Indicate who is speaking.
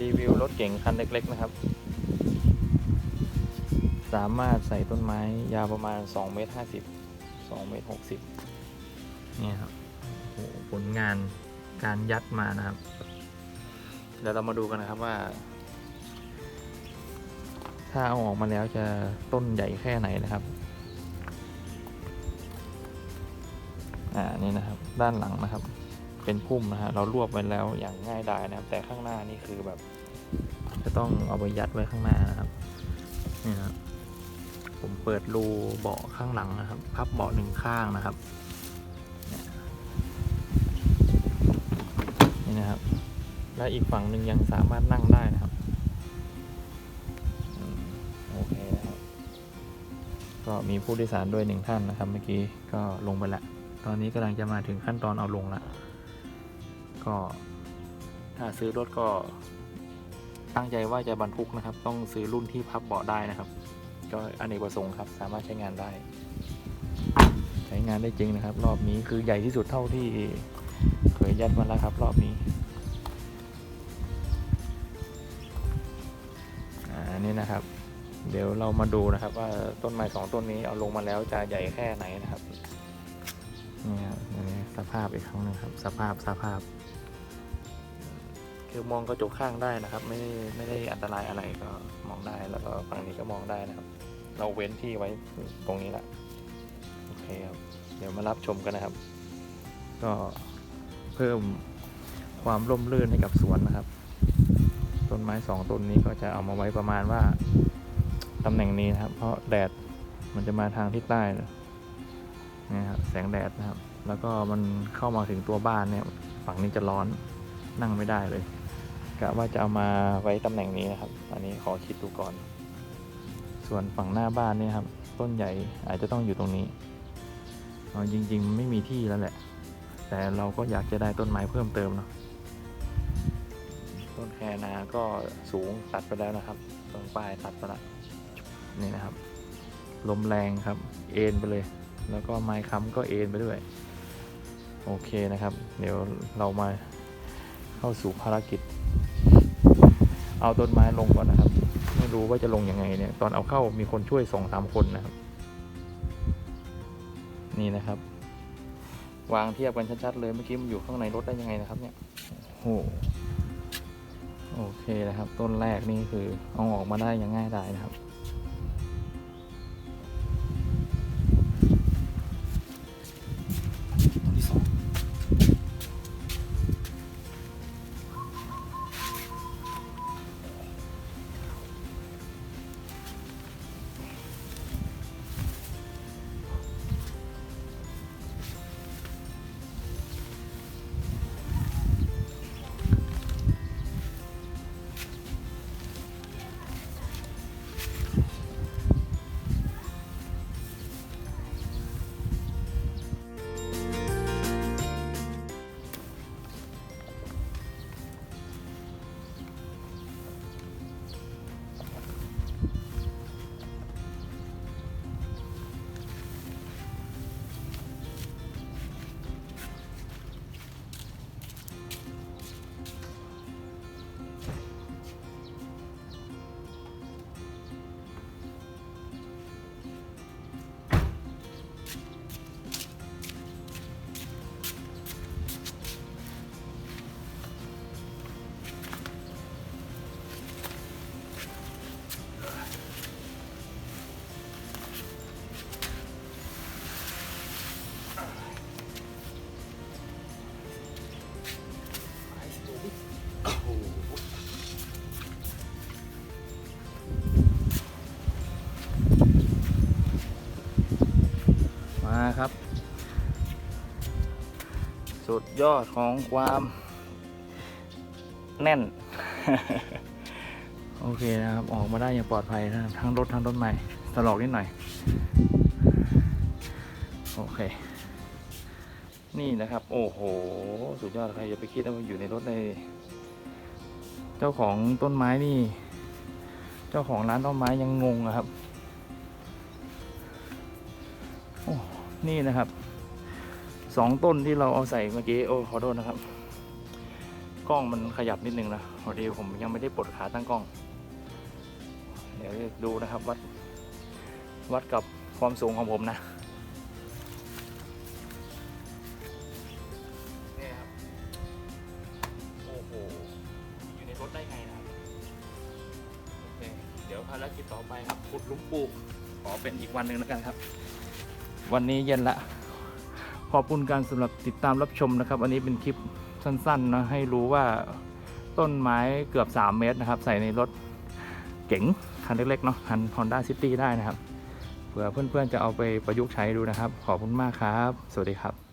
Speaker 1: รีวิวรถเก๋งคันเล็ก ๆ นะครับ สามารถใส่ต้นไม้ยาวประมาณ2เมตร50 2เมตร60นี่ครับผลงานการยัดมานะครับ เดี๋ยวเรามาดูกันนะครับว่า ถ้าเอาออกมาแล้วจะต้นใหญ่แค่ไหนนะครับ อ่า นี่นะครับ ด้านหลังนะครับ เป็นพุ่มนะฮะเรารวบไว้แล้วอย่างง่ายดายนะครับ แต่ข้างหน้านี่คือแบบ จะต้องเอาไปยัดไว้ข้างหน้านะครับนี่นะครับผมเปิดรูเบาะข้างหลังนะครับ พับเบาะหนึ่งข้างนะครับนี่นะครับ และอีกฝั่งหนึ่งยังสามารถนั่งได้นะครับโอเคนะครับก็มีผู้โดยสารด้วยหนึ่งท่านนะครับ เมื่อกี้ก็ลงไปแล้วตอนนี้กำลังจะมาถึงขั้นตอนเอาลงละ ก็ถ้าซื้อรถก็ตั้งใจว่าจะบรรทุกนะครับ ต้องซื้อรุ่นที่พับเบาะได้นะครับ ก็อเนกประสงค์ครับสามารถใช้งานได้ ใช้งานได้จริงนะครับ รอบนี้คือใหญ่ที่สุดเท่าที่เคยยัดมาแล้วครับ รอบนี้อ่านี่นะครับ เดี๋ยวเรามาดูนะครับ ว่าต้นไม้สองต้นนี้เอาลงมาแล้วจะใหญ่แค่ไหนนะครับนี่ครับสภาพอีกครั้งหนึงครับ สภาพสภาพ คือมองกระจกข้างได้นะครับ ไม่ไม่ได้อันตรายอะไรก็มองได้แล้วก็ฝั่งนี้ก็มองได้นะครับ เราเว้นที่ไว้ตรงนี้แหละโอเคครับเดี๋ยวมารับชมกันนะครับ ก็เพิ่มความร่มรื่นให้กับสวนนะครับต้นไม้สองต้นนี้ก็จะเอามาไว้ประมาณว่าตำแหน่งนี้นะครับ เพราะแดดมันจะมาทางทิศใต้นะนะครับแสงแดดนะครับ แล้วก็มันเข้ามาถึงตัวบ้านเนี่ย ฝั่งนี้จะร้อนนั่งไม่ได้เลย กะว่าจะเอามาไว้ตำแหน่งนี้นะครับ อันนี้ขอคิดดูก่อน ส่วนฝั่งหน้าบ้านเนี่ยครับ ต้นใหญ่อาจจะต้องอยู่ตรงนี้เอาจริงๆไม่มีที่แล้วแหละ แต่เราก็อยากจะได้ต้นไม้เพิ่มเติมเนาะต้นแคนาก็สูงตัดไปแล้วนะครับต้นป้ายตัดไปละนี่นะครับ ลมแรงครับ เอ็นไปเลย แล้วก็ไม้ค้ำก็เอ็นไปด้วย โอเคนะครับ เดี๋ยวเรามาเข้าสู่ภารกิจ เอาต้นไม้ลงก่อนนะครับ ไม่รู้ว่าจะลงยังไงเนี่ย ตอนเอาเข้ามีคนช่วยสองสามคนนะครับ นี่นะครับ วางเทียบกันชัดๆเลยเมื่อกี้มันอยู่ข้างในรถได้ยังไงนะครับเนี่ยโอ้โหโอเคนะครับ ต้นแรกนี่คือเอาออกมาได้ยังง่ายได้นะครับ มาครับ สุดยอดของความแน่น โอเคนะครับ ออกมาได้อย่างปลอดภัยนะครับ ทั้งรถทั้งรถใหม่ตลอกนิดหน่อย โอเค นี่นะครับ โอ้โห สุดยอดใครจะไปคิดว่าอยู่ในรถใน เจ้าของต้นไม้นี่ เจ้าของร้านต้นไม้ยังงงอะครับ นี่นะครับสองต้นที่เราเอาใส่เมื่อกี้โอ้ขอโทษนะครับ กล้องมันขยับนิดนึงนะพอดีผมยังไม่ได้ปลดขาตั้งกล้อง เดี๋ยวดูนะครับว่าวัดกับความสูงของผมนะนี่ครับโอ้โหอยู่ในรถได้ไงนะโอเคเดี๋ยวภารกิจต่อไปครับขุดลุมปลูกขอเป็นอีกวันหนึ่งแล้วกันครับ วันนี้เย็นละ ขอบคุณการสำหรับติดตามรับชมนะครับ อันนี้เป็นคลิปสั้นๆนะให้รู้ว่าต้นไม้เกือบ 3 เมตรนะครับ ใส่ในรถเก๋งคันเล็กๆเนาะคัน Honda City ได้นะครับ เผื่อเพื่อนๆจะเอาไปประยุกต์ใช้ดูนะครับ ขอบคุณมากครับ สวัสดีครับ